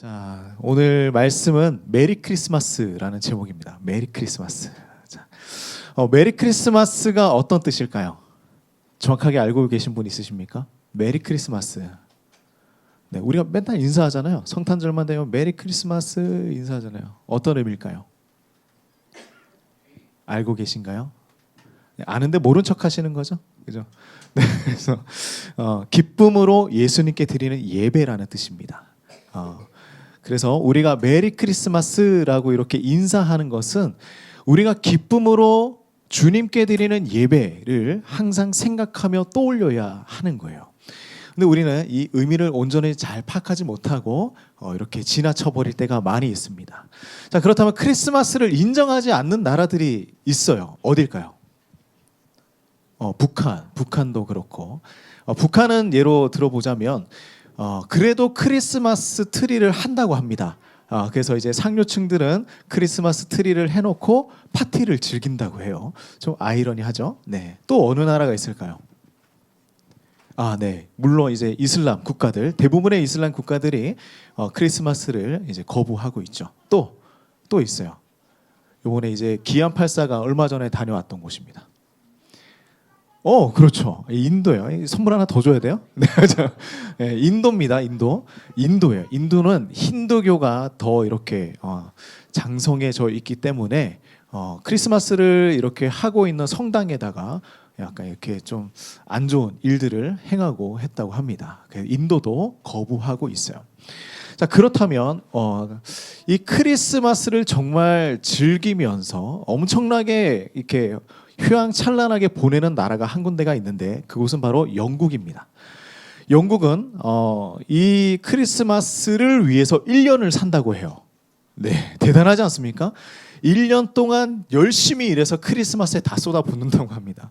자, 오늘 말씀은 메리 크리스마스라는 제목입니다. 메리 크리스마스. 자, 어, 메리 크리스마스가 어떤 뜻일까요? 정확하게 알고 계신 분 있으십니까? 메리 크리스마스. 네, 우리가 맨날 인사하잖아요. 성탄절만 되면 메리 크리스마스 인사하잖아요. 어떤 의미일까요? 알고 계신가요? 네, 아는데 모른 척 하시는 거죠? 그죠? 네, 그래서 어, 기쁨으로 예수님께 드리는 예배라는 뜻입니다. 어, 그래서 우리가 메리 크리스마스라고 이렇게 인사하는 것은 우리가 기쁨으로 주님께 드리는 예배를 항상 생각하며 떠올려야 하는 거예요. 근데 우리는 이 의미를 온전히 잘 파악하지 못하고 어, 이렇게 지나쳐 버릴 때가 많이 있습니다. 자, 그렇다면 크리스마스를 인정하지 않는 나라들이 있어요. 어딜까요? 어, 북한, 북한도 그렇고 어, 북한은 예로 들어보자면 어, 그래도 크리스마스 트리를 한다고 합니다. 아, 그래서 이제 상류층들은 크리스마스 트리를 해놓고 파티를 즐긴다고 해요. 좀 아이러니하죠. 네. 또 어느 나라가 있을까요? 아, 네. 물론 이제 이슬람 국가들 대부분의 이슬람 국가들이 어, 크리스마스를 이제 거부하고 있죠. 또 또 있어요. 이번에 이제 기안 84가 얼마 전에 다녀왔던 곳입니다. 어, 그렇죠. 인도예요. 이 선물 하나 더 줘야 돼요? 네, 저, 예, 인도입니다. 인도. 인도예요. 인도는 힌두교가 더 이렇게 어, 장성해져 있기 때문에 어, 크리스마스를 이렇게 하고 있는 성당에다가 약간 이렇게 좀 안 좋은 일들을 행하고 했다고 합니다. 그래서 인도도 거부하고 있어요. 자 그렇다면 어, 이 크리스마스를 정말 즐기면서 엄청나게 이렇게 휘황찬란하게 보내는 나라가 한 군데가 있는데 그곳은 바로 영국입니다. 영국은 어, 이 크리스마스를 위해서 1년을 산다고 해요. 네, 대단하지 않습니까? 1년 동안 열심히 일해서 크리스마스에 다 쏟아붓는다고 합니다.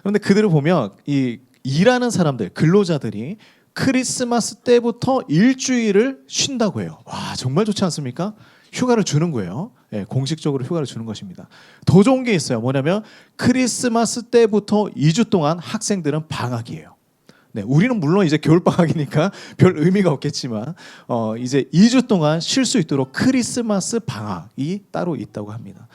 그런데 그들을 보면 이 일하는 사람들, 근로자들이 크리스마스 때부터 일주일을 쉰다고 해요. 와, 정말 좋지 않습니까? 휴가를 주는 거예요. 예, 공식적으로 휴가를 주는 것입니다. 더 좋은 게 있어요. 뭐냐면 크리스마스 때부터 2주 동안 학생들은 방학이에요. 네, 우리는 물론 이제 겨울 방학이니까 별 의미가 없겠지만 어, 이제 2주 동안 쉴 수 있도록 크리스마스 방학이 따로 있다고 합니다.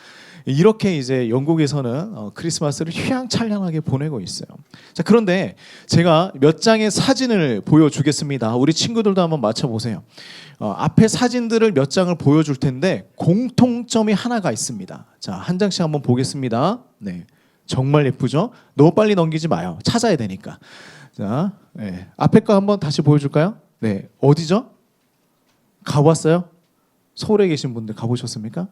이렇게 이제 영국에서는 어, 크리스마스를 휘황찬란하게 보내고 있어요. 자, 그런데 제가 몇 장의 사진을 보여주겠습니다. 우리 친구들도 한번 맞춰보세요. 어, 앞에 사진들을 몇 장을 보여줄 텐데 공통점이 하나가 있습니다. 자, 한 장씩 한번 보겠습니다. 네, 정말 예쁘죠? 너무 빨리 넘기지 마요. 찾아야 되니까. 자, 네. 앞에 거 한번 다시 보여줄까요? 네, 어디죠? 가봤어요? 서울에 계신 분들 가보셨습니까?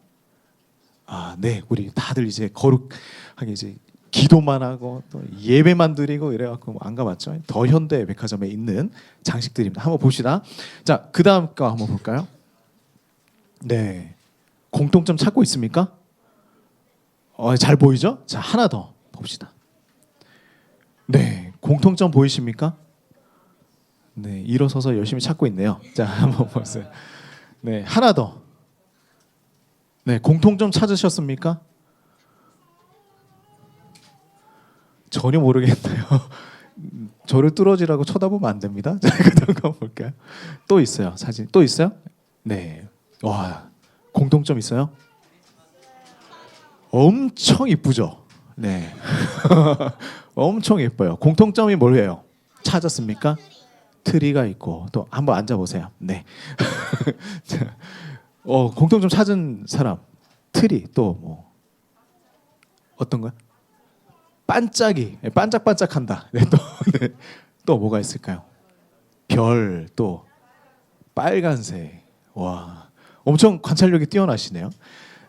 아, 네, 우리 다들 이제 거룩하게 이제 기도만 하고 또 예배만 드리고 이래갖고 뭐안 가봤죠? 더 현대 백화점에 있는 장식들입니다. 한번 봅시다. 자, 그 다음 거 한번 볼까요? 네, 공통점 찾고 있습니까? 어, 잘 보이죠? 자, 하나 더 봅시다. 네, 공통점 보이십니까? 네, 일어서서 열심히 찾고 있네요. 자, 한번 보세요. 네, 하나 더. 네, 공통점 찾으셨습니까? 전혀 모르겠네요. 음, 저를 뚫어지라고 쳐다보면 안 됩니다. 자, 그다음 거 볼까요? 또 있어요. 사진 또 있어요? 네. 와, 공통점 있어요? 엄청 이쁘죠? 네. 엄청 예뻐요. 공통점이 뭐예요? 찾았습니까? 트리가 있고 또 한번 앉아 보세요. 네. 자, 어, 공통점 찾은 사람 트리 또 뭐 어떤 거야? 반짝이 네, 반짝반짝한다. 네, 또, 네. 또 뭐가 있을까요? 별 또 빨간색 와 엄청 관찰력이 뛰어나시네요.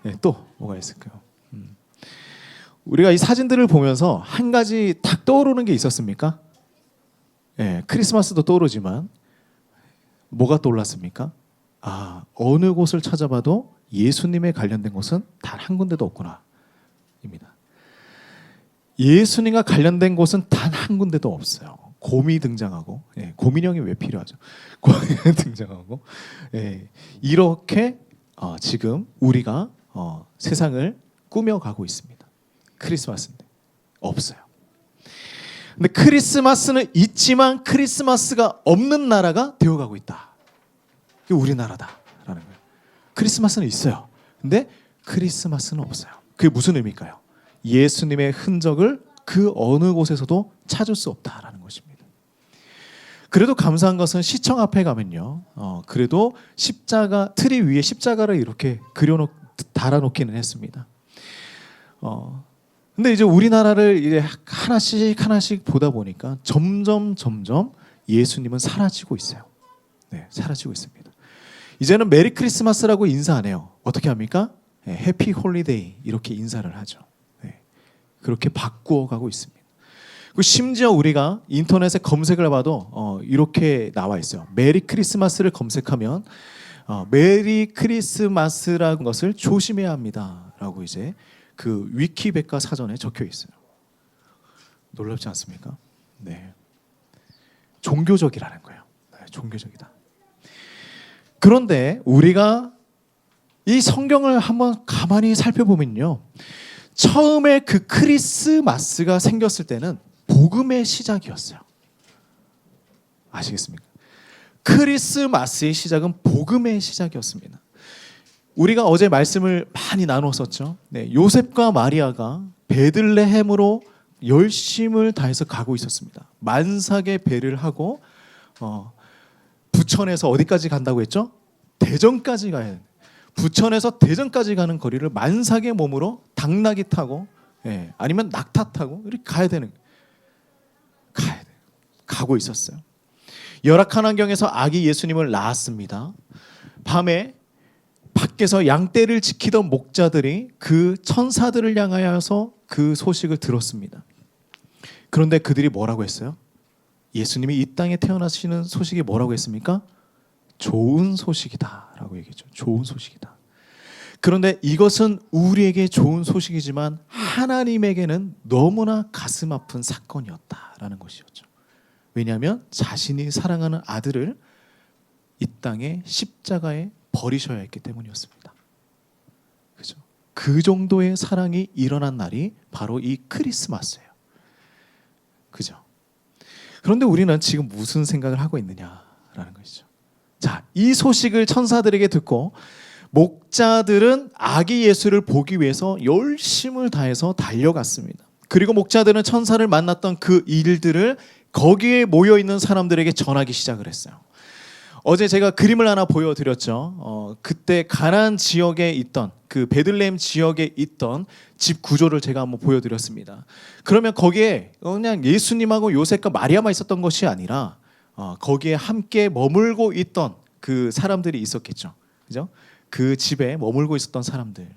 네, 또 뭐가 있을까요? 음. 우리가 이 사진들을 보면서 한 가지 딱 떠오르는 게 있었습니까? 예, 크리스마스도 떠오르지만 뭐가 떠올랐습니까? 아, 어느 곳을 찾아봐도 예수님에 관련된 곳은 단 한 군데도 없구나. 입니다. 예수님과 관련된 곳은 단 한 군데도 없어요. 곰이 등장하고, 예, 곰인형이 왜 필요하죠? 곰이 등장하고, 예, 이렇게 어, 지금 우리가 어, 세상을 꾸며가고 있습니다. 크리스마스인데 없어요. 근데 크리스마스는 있지만 크리스마스가 없는 나라가 되어가고 있다. 그게 우리나라다라는 거예요. 크리스마스는 있어요. 근데 크리스마스는 없어요. 그게 무슨 의미일까요? 예수님의 흔적을 그 어느 곳에서도 찾을 수 없다라는 것입니다. 그래도 감사한 것은 시청 앞에 가면요. 어, 그래도 십자가 트리 위에 십자가를 이렇게 그려놓 달아놓기는 했습니다. 어, 근데 이제 우리나라를 이제 하나씩 하나씩 보다 보니까 점점 점점 예수님은 사라지고 있어요. 네, 사라지고 있습니다. 이제는 메리 크리스마스라고 인사 안 해요. 어떻게 합니까? 네, 해피 홀리데이 이렇게 인사를 하죠. 네, 그렇게 바꾸어 가고 있습니다. 그 심지어 우리가 인터넷에 검색을 해봐도 어, 이렇게 나와 있어요. 메리 크리스마스를 검색하면 어, 메리 크리스마스라는 것을 조심해야 합니다라고 이제 그 위키백과 사전에 적혀 있어요. 놀랍지 않습니까? 네. 종교적이라는 거예요. 네, 종교적이다. 그런데 우리가 이 성경을 한번 가만히 살펴보면요. 처음에 그 크리스마스가 생겼을 때는 복음의 시작이었어요. 아시겠습니까? 크리스마스의 시작은 복음의 시작이었습니다. 우리가 어제 말씀을 많이 나눴었죠. 네, 요셉과 마리아가 베들레헴으로 열심을 다해서 가고 있었습니다. 만삭의 배를 하고 어, 부천에서 어디까지 간다고 했죠? 대전까지 가야 돼. 부천에서 대전까지 가는 거리를 만삭의 몸으로 당나귀 타고 예, 아니면 낙타 타고 이렇게 가야 되는 가야 돼. 가고 있었어요. 열악한 환경에서 아기 예수님을 낳았습니다. 밤에 밖에서 양떼를 지키던 목자들이 그 천사들을 향하여서 그 소식을 들었습니다. 그런데 그들이 뭐라고 했어요? 예수님이 이 땅에 태어나시는 소식이 뭐라고 했습니까? 좋은 소식이다라고 얘기했죠. 좋은 소식이다. 그런데 이것은 우리에게 좋은 소식이지만 하나님에게는 너무나 가슴 아픈 사건이었다라는 것이었죠. 왜냐하면 자신이 사랑하는 아들을 이 땅에 십자가에 버리셔야 했기 때문이었습니다. 그죠? 그 정도의 사랑이 일어난 날이 바로 이 크리스마스예요. 그죠? 그런데 우리는 지금 무슨 생각을 하고 있느냐라는 것이죠. 자, 이 소식을 천사들에게 듣고 목자들은 아기 예수를 보기 위해서 열심을 다해서 달려갔습니다. 그리고 목자들은 천사를 만났던 그 일들을 거기에 모여 있는 사람들에게 전하기 시작을 했어요. 어제 제가 그림을 하나 보여드렸죠. 어, 그때 가난 지역에 있던 그 베들레헴 지역에 있던 집 구조를 제가 한번 보여드렸습니다. 그러면 거기에 그냥 예수님하고 요셉과 마리아만 있었던 것이 아니라 어, 거기에 함께 머물고 있던 그 사람들이 있었겠죠. 그죠? 그 집에 머물고 있었던 사람들.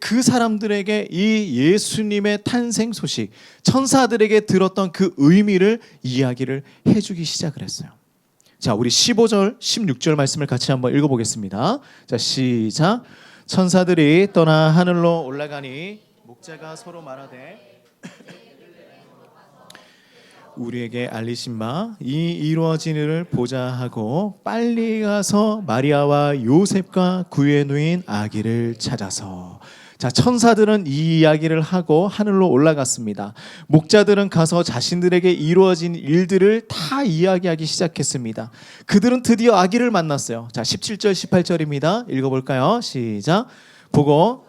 그 사람들에게 이 예수님의 탄생 소식, 천사들에게 들었던 그 의미를 이야기를 해주기 시작을 했어요. 자, 우리 15절, 16절 말씀을 같이 한번 읽어보겠습니다. 자, 시작. 천사들이 떠나 하늘로 올라가니 목자가 서로 말하되 우리에게 알리신 바 이 이루어진 일을 보자 하고 빨리 가서 마리아와 요셉과 구의 누인 아기를 찾아서 자 천사들은 이 이야기를 하고 하늘로 올라갔습니다. 목자들은 가서 자신들에게 이루어진 일들을 다 이야기하기 시작했습니다. 그들은 드디어 아기를 만났어요. 자 17절 18절입니다. 읽어볼까요? 시작. 보고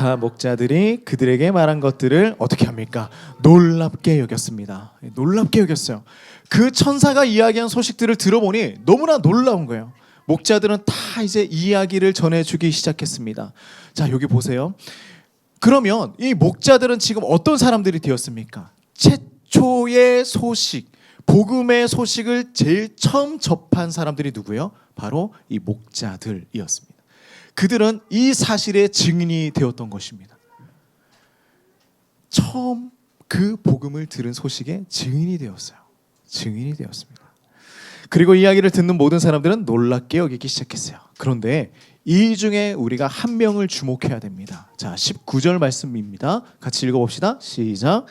다 목자들이 그들에게 말한 것들을 어떻게 합니까? 놀랍게 여겼습니다. 놀랍게 여겼어요. 그 천사가 이야기한 소식들을 들어보니 너무나 놀라운 거예요. 목자들은 다 이제 이야기를 전해주기 시작했습니다. 자, 여기 보세요. 그러면 이 목자들은 지금 어떤 사람들이 되었습니까? 최초의 소식, 복음의 소식을 제일 처음 접한 사람들이 누구요? 바로 이 목자들이었습니다. 그들은 이 사실의 증인이 되었던 것입니다. 처음 그 복음을 들은 소식의 증인이 되었어요. 증인이 되었습니다. 그리고 이야기를 듣는 모든 사람들은 놀랍게 여기기 시작했어요. 그런데 이 중에 우리가 한 명을 주목해야 됩니다. 자, 19절 말씀입니다. 같이 읽어봅시다. 시작.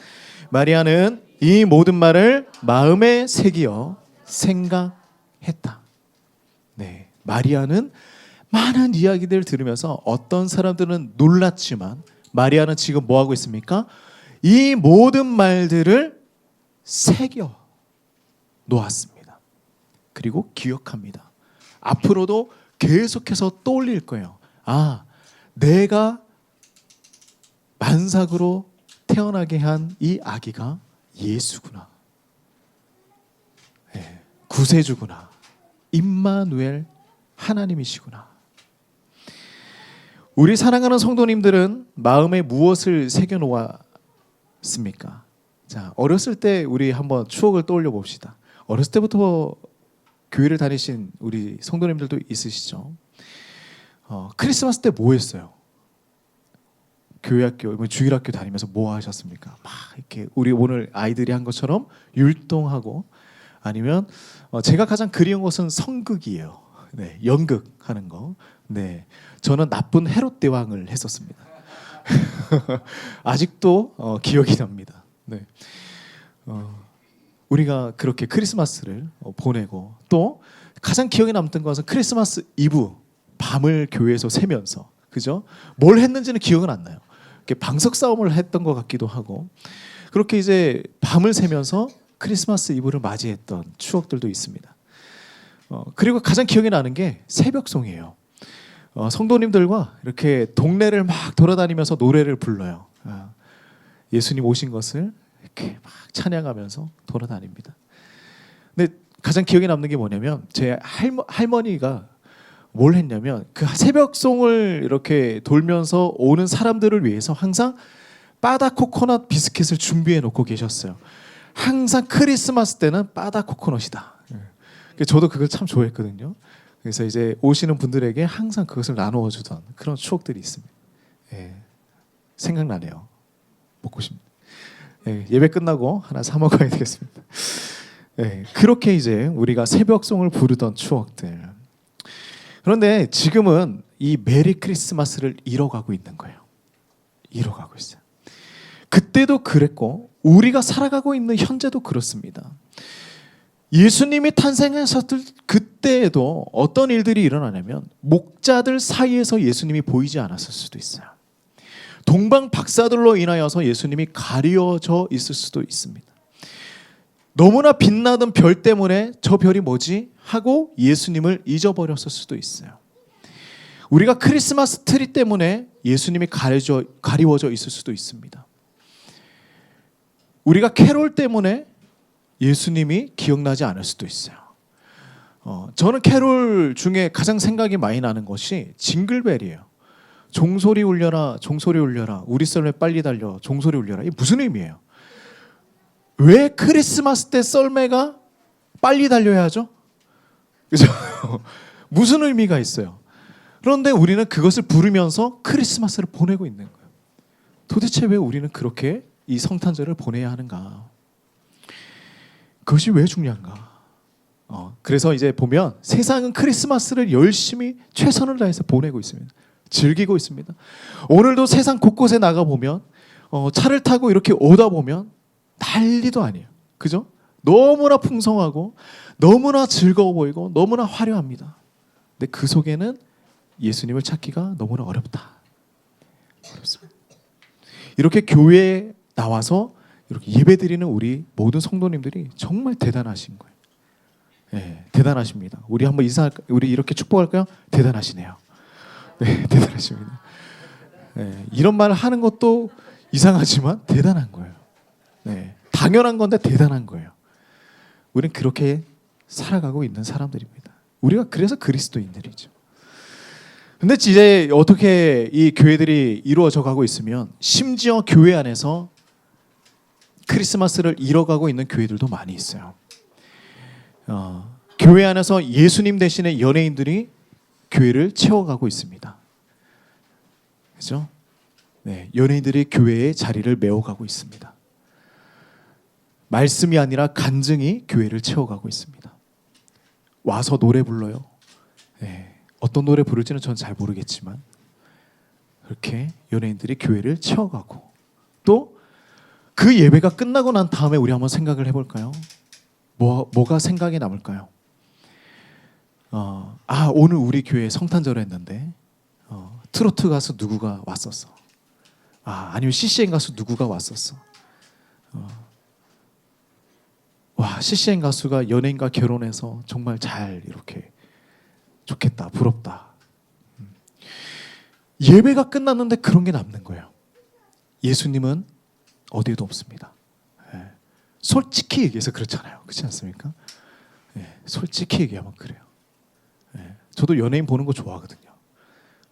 마리아는 이 모든 말을 마음에 새기어 생각했다. 네, 마리아는 많은 이야기들을 들으면서 어떤 사람들은 놀랐지만 마리아는 지금 뭐 하고 있습니까? 이 모든 말들을 새겨 놓았습니다. 그리고 기억합니다. 앞으로도 계속해서 떠올릴 거예요. 아, 내가 만삭으로 태어나게 한 이 아기가 예수구나. 예, 구세주구나. 임마누엘 하나님이시구나. 우리 사랑하는 성도님들은 마음에 무엇을 새겨 놓았습니까? 자, 어렸을 때 우리 한번 추억을 떠올려 봅시다. 어렸을 때부터 교회를 다니신 우리 성도님들도 있으시죠? 어, 크리스마스 때 뭐 했어요? 교회 학교, 뭐 주일 학교 다니면서 뭐 하셨습니까? 막 이렇게 우리 오늘 아이들이 한 것처럼 율동하고 아니면 어, 제가 가장 그리운 것은 성극이에요. 네, 연극 하는 거. 네, 저는 나쁜 헤롯 대왕을 했었습니다. 아직도 어, 기억이 납니다. 네, 어, 우리가 그렇게 크리스마스를 어, 보내고 또 가장 기억에 남던 것은 크리스마스 이브 밤을 교회에서 새면서 그죠? 뭘 했는지는 기억은 안 나요. 방석 싸움을 했던 것 같기도 하고 그렇게 이제 밤을 새면서 크리스마스 이브를 맞이했던 추억들도 있습니다. 어, 그리고 가장 기억에 나는 게 새벽송이에요. 어, 성도님들과 이렇게 동네를 막 돌아다니면서 노래를 불러요. 아, 예수님 오신 것을 이렇게 막 찬양하면서 돌아다닙니다. 근데 가장 기억에 남는 게 뭐냐면 제 할머, 할머니가 뭘 했냐면 그 새벽송을 이렇게 돌면서 오는 사람들을 위해서 항상 바다 코코넛 비스켓을 준비해 놓고 계셨어요. 항상 크리스마스 때는 바다 코코넛이다. 예. 저도 그걸 참 좋아했거든요. 그래서 이제 오시는 분들에게 항상 그것을 나누어 주던 그런 추억들이 있습니다. 예. 생각나네요. 먹고 싶. 예. 예배 끝나고 하나 사 먹어야 되겠습니다. 예. 그렇게 이제 우리가 새벽송을 부르던 추억들. 그런데 지금은 이 메리 크리스마스를 잃어가고 있는 거예요. 잃어가고 있어요. 그때도 그랬고 우리가 살아가고 있는 현재도 그렇습니다. 예수님이 탄생하셨을 그때에도 어떤 일들이 일어나냐면 목자들 사이에서 예수님이 보이지 않았을 수도 있어요. 동방 박사들로 인하여서 예수님이 가려져 있을 수도 있습니다. 너무나 빛나던 별 때문에 저 별이 뭐지? 하고 예수님을 잊어버렸을 수도 있어요. 우리가 크리스마스 트리 때문에 예수님이 가려져, 가리워져 있을 수도 있습니다. 우리가 캐롤 때문에 예수님이 기억나지 않을 수도 있어요. 어, 저는 캐롤 중에 가장 생각이 많이 나는 것이 징글벨이에요. 종소리 울려라, 종소리 울려라, 우리 썰매 빨리 달려, 종소리 울려라. 이게 무슨 의미예요? 왜 크리스마스 때 썰매가 빨리 달려야 하죠? 그죠? 무슨 의미가 있어요? 그런데 우리는 그것을 부르면서 크리스마스를 보내고 있는 거예요. 도대체 왜 우리는 그렇게 이 성탄절을 보내야 하는가? 그것이 왜 중요한가? 어, 그래서 이제 보면 세상은 크리스마스를 열심히 최선을 다해서 보내고 있습니다. 즐기고 있습니다. 오늘도 세상 곳곳에 나가 보면 어, 차를 타고 이렇게 오다 보면 난리도 아니에요. 그죠? 너무나 풍성하고 너무나 즐거워 보이고 너무나 화려합니다. 근데 그 속에는 예수님을 찾기가 너무나 어렵다. 어렵습니다. 이렇게 교회에 나와서 이렇게 예배드리는 우리 모든 성도님들이 정말 대단하신 거예요. 네, 대단하십니다. 우리 한번 인사 우리 이렇게 축복할까요? 대단하시네요. 네, 대단하십니다. 네, 이런 말을 하는 것도 이상하지만 대단한 거예요. 네, 당연한 건데 대단한 거예요. 우리는 그렇게 살아가고 있는 사람들입니다. 우리가 그래서 그리스도인들이죠. 근데 이제 어떻게 이 교회들이 이루어져 가고 있으면 심지어 교회 안에서 크리스마스를 잃어가고 있는 교회들도 많이 있어요. 어, 교회 안에서 예수님 대신에 연예인들이 교회를 채워가고 있습니다. 그죠? 네, 연예인들이 교회의 자리를 메워가고 있습니다. 말씀이 아니라 간증이 교회를 채워가고 있습니다. 와서 노래 불러요. 네, 어떤 노래 부를지는 저는 잘 모르겠지만 그렇게 연예인들이 교회를 채워가고 또 그 예배가 끝나고 난 다음에 우리 한번 생각을 해볼까요? 뭐 뭐가 생각에 남을까요? 어, 아 오늘 우리 교회 성탄절 했는데 어, 트로트 가수 누구가 왔었어? 아 아니면 CCM 가수 누구가 왔었어? 어, 와 CCN 가수가 연예인과 결혼해서 정말 잘 이렇게 좋겠다 부럽다. 음. 예배가 끝났는데 그런 게 남는 거예요. 예수님은 어디에도 없습니다. 예. 솔직히 얘기해서 그렇잖아요. 그렇지 않습니까? 예. 솔직히 얘기하면 그래요. 예. 저도 연예인 보는 거 좋아하거든요.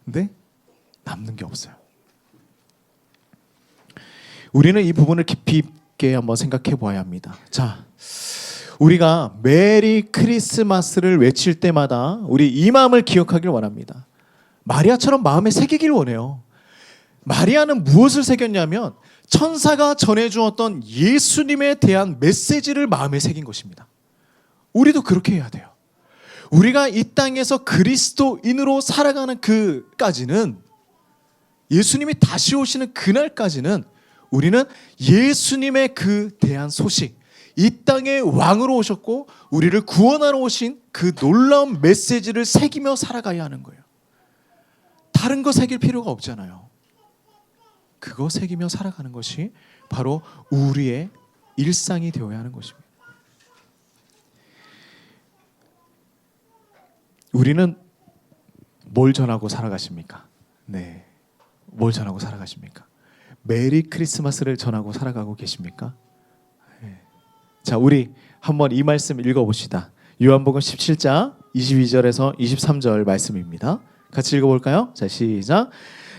근데 남는 게 없어요. 우리는 이 부분을 깊이 있게 한번 생각해 보아야 합니다. 자, 우리가 메리 크리스마스를 외칠 때마다 우리 이 마음을 기억하길 원합니다. 마리아처럼 마음에 새기길 원해요. 마리아는 무엇을 새겼냐면 천사가 전해주었던 예수님에 대한 메시지를 마음에 새긴 것입니다. 우리도 그렇게 해야 돼요. 우리가 이 땅에서 그리스도인으로 살아가는 그까지는 예수님이 다시 오시는 그날까지는 우리는 예수님의 그 대한 소식, 이 땅의 왕으로 오셨고 우리를 구원하러 오신 그 놀라운 메시지를 새기며 살아가야 하는 거예요. 다른 거 새길 필요가 없잖아요. 그거 새기며 살아가는 것이 바로 우리의 일상이 되어야 하는 것입니다. 우리는 뭘 전하고 살아가십니까? 네. 뭘 전하고 살아가십니까? 메리 크리스마스를 전하고 살아가고 계십니까? 네. 자, 우리 한번 이 말씀 읽어 봅시다. 요한복음 17장 22절에서 23절 말씀입니다. 같이 읽어 볼까요? 자, 시작.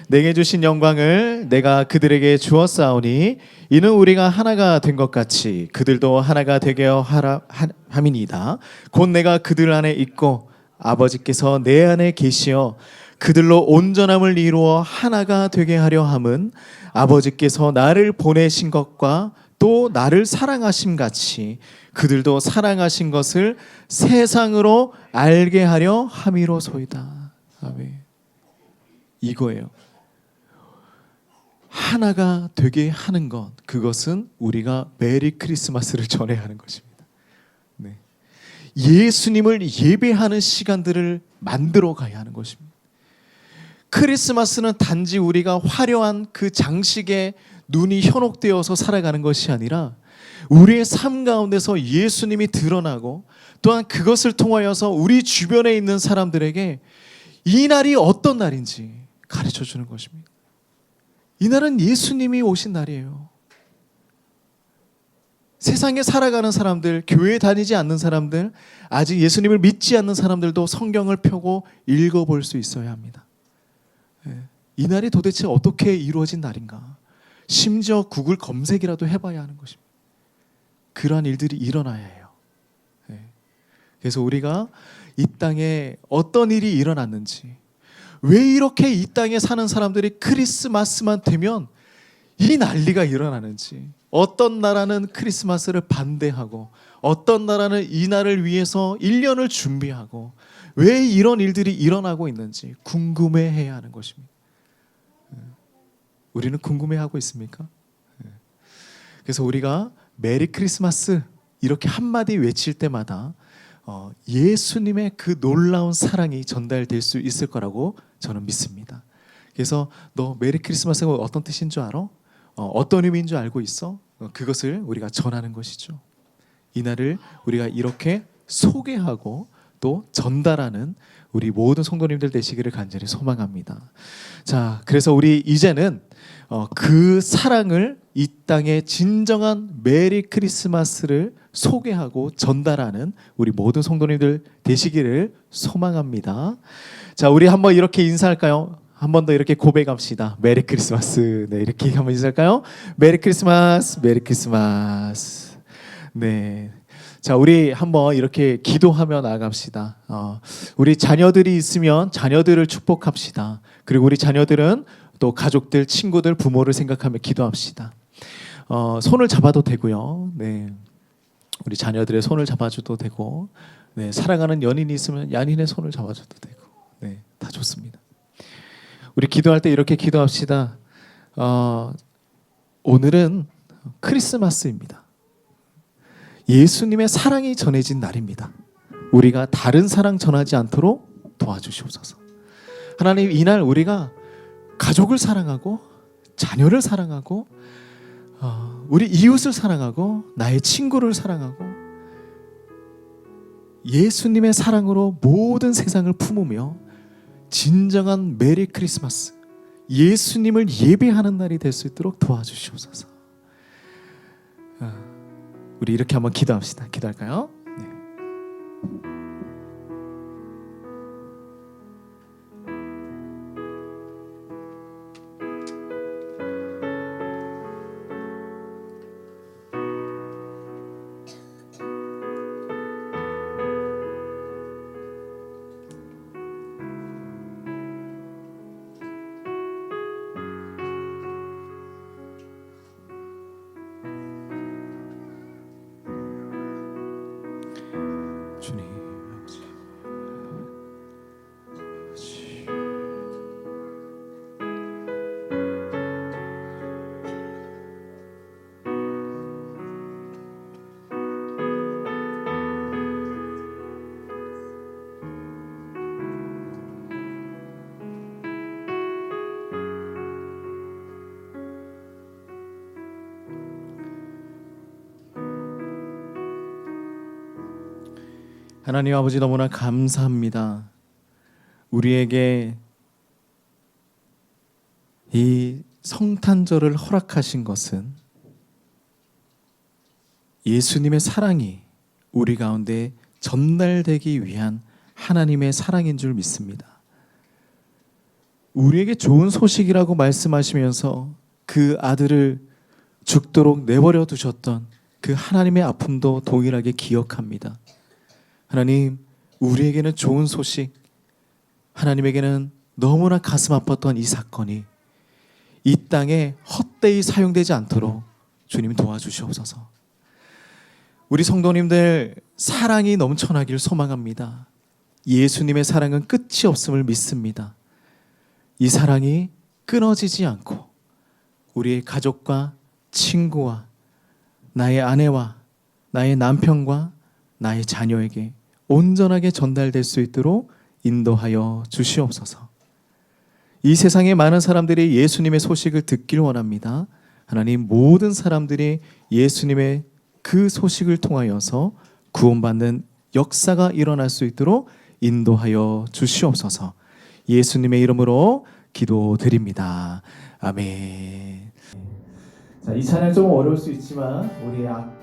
내게 주신 영광을 내가 그들에게 주었사오니 이는 우리가 하나가 된 것 같이 그들도 하나가 되게 하라 함이니이다. 곧 내가 그들 안에 있고 아버지께서 내 안에 계시어 그들로 온전함을 이루어 하나가 되게 하려 함은 아버지께서 나를 보내신 것과 또 나를 사랑하심 같이 그들도 사랑하신 것을 세상으로 알게 하려 함이로소이다. 아멘. 이거예요. 하나가 되게 하는 것 그것은 우리가 메리 크리스마스를 전해야 하는 것입니다. 네. 예수님을 예배하는 시간들을 만들어 가야 하는 것입니다. 크리스마스는 단지 우리가 화려한 그 장식에 눈이 현혹되어서 살아가는 것이 아니라 우리의 삶 가운데서 예수님이 드러나고 또한 그것을 통하여서 우리 주변에 있는 사람들에게 이 날이 어떤 날인지 가르쳐 주는 것입니다. 이 날은 예수님이 오신 날이에요. 세상에 살아가는 사람들, 교회 다니지 않는 사람들, 아직 예수님을 믿지 않는 사람들도 성경을 펴고 읽어볼 수 있어야 합니다. 예. 이 날이 도대체 어떻게 이루어진 날인가? 심지어 구글 검색이라도 해봐야 하는 것입니다. 그러한 일들이 일어나야 해요. 예. 그래서 우리가 이 땅에 어떤 일이 일어났는지, 왜 이렇게 이 땅에 사는 사람들이 크리스마스만 되면 이 난리가 일어나는지, 어떤 나라는 크리스마스를 반대하고, 어떤 나라는 이 날을 위해서 1년을 준비하고, 왜 이런 일들이 일어나고 있는지 궁금해 해야 하는 것입니다. 예. 우리는 궁금해 하고 있습니까? 예. 그래서 우리가 메리 크리스마스 이렇게 한마디 외칠 때마다 어, 예수님의 그 놀라운 사랑이 전달될 수 있을 거라고 저는 믿습니다. 그래서 너 메리 크리스마스가 어떤 뜻인 줄 알아? 어, 떤 의미인 줄 알고 있어? 어, 그것을 우리가 전하는 것이죠. 이날을 우리가 이렇게 소개하고 또 전달하는 우리 모든 성도님들 되시기를 간절히 소망합니다. 자, 그래서 우리 이제는 어, 그 사랑을 이 땅의 진정한 메리 크리스마스를 소개하고 전달하는 우리 모든 성도님들 되시기를 소망합니다. 자, 우리 한번 이렇게 인사할까요? 한 번 더 이렇게 고백합시다. 메리 크리스마스. 네, 이렇게 한번 인사할까요? 메리 크리스마스, 메리 크리스마스. 네. 자, 우리 한번 이렇게 기도하며 나갑시다. 어, 우리 자녀들이 있으면 자녀들을 축복합시다. 그리고 우리 자녀들은 또 가족들, 친구들, 부모를 생각하며 기도합시다. 어, 손을 잡아도 되고요. 네. 우리 자녀들의 손을 잡아줘도 되고, 네. 사랑하는 연인이 있으면 연인의 손을 잡아줘도 되고, 네. 다 좋습니다. 우리 기도할 때 이렇게 기도합시다. 어, 오늘은 크리스마스입니다. 예수님의 사랑이 전해진 날입니다. 우리가 다른 사랑 전하지 않도록 도와주시옵소서. 하나님 이날 우리가 가족을 사랑하고 자녀를 사랑하고 어, 우리 이웃을 사랑하고 나의 친구를 사랑하고 예수님의 사랑으로 모든 세상을 품으며 진정한 메리 크리스마스 예수님을 예배하는 날이 될 수 있도록 도와주시옵소서. 아, 우리 이렇게 한번 기도합시다. 기도할까요? 네. 하나님 아버지 너무나 감사합니다. 우리에게 이 성탄절을 허락하신 것은 예수님의 사랑이 우리 가운데 전달되기 위한 하나님의 사랑인 줄 믿습니다. 우리에게 좋은 소식이라고 말씀하시면서 그 아들을 죽도록 내버려 두셨던 그 하나님의 아픔도 동일하게 기억합니다. 하나님, 우리에게는 좋은 소식, 하나님에게는 너무나 가슴 아팠던 이 사건이 이 땅에 헛되이 사용되지 않도록 주님 도와주시옵소서. 우리 성도님들 사랑이 넘쳐나길 소망합니다. 예수님의 사랑은 끝이 없음을 믿습니다. 이 사랑이 끊어지지 않고 우리의 가족과 친구와 나의 아내와 나의 남편과 나의 자녀에게 온전하게 전달될 수 있도록 인도하여 주시옵소서. 이 세상에 많은 사람들이 예수님의 소식을 듣길 원합니다. 하나님 모든 사람들이 예수님의 그 소식을 통하여서 구원받는 역사가 일어날 수 있도록 인도하여 주시옵소서. 예수님의 이름으로 기도드립니다. 아멘. 자, 이 찬양 좀 어려울 수 있지만 우리 앞,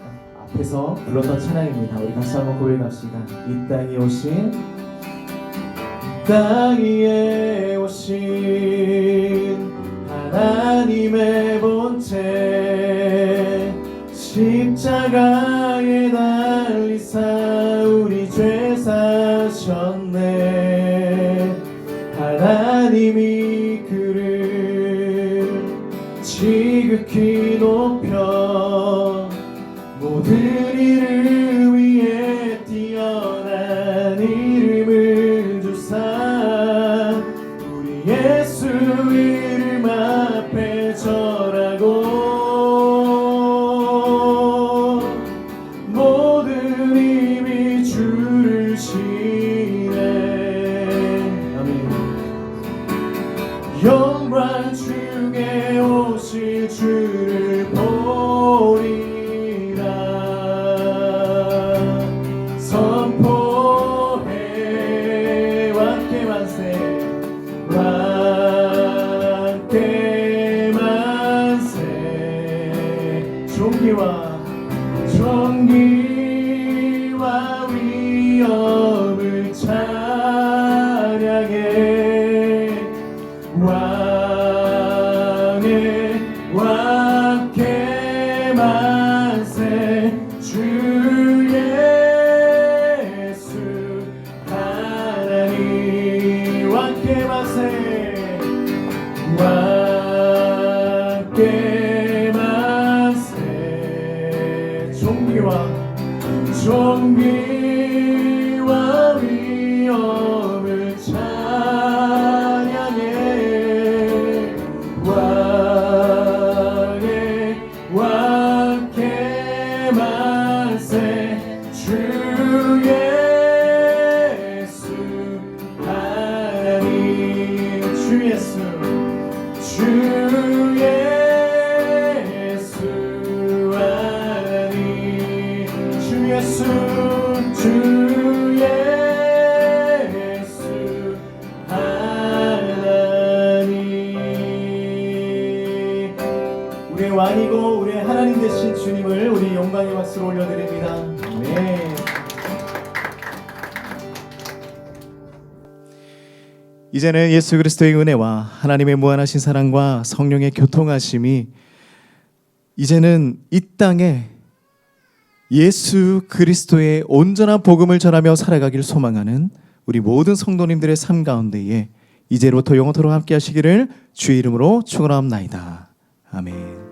앞에서 불렀던 찬양입니다. 우리 다시 한번 고백합시다. 이 땅에 오신 땅 위에 오신 하나님의 본체 십자가에 달 이제는 예수 그리스도의 은혜와 하나님의 무한하신 사랑과 성령의 교통하심이 이제는 이 땅에 예수 그리스도의 온전한 복음을 전하며 살아가길 소망하는 우리 모든 성도님들의 삶 가운데에 이제로부터 영원토록 함께 하시기를 주의 이름으로 축원합나이다. 아멘.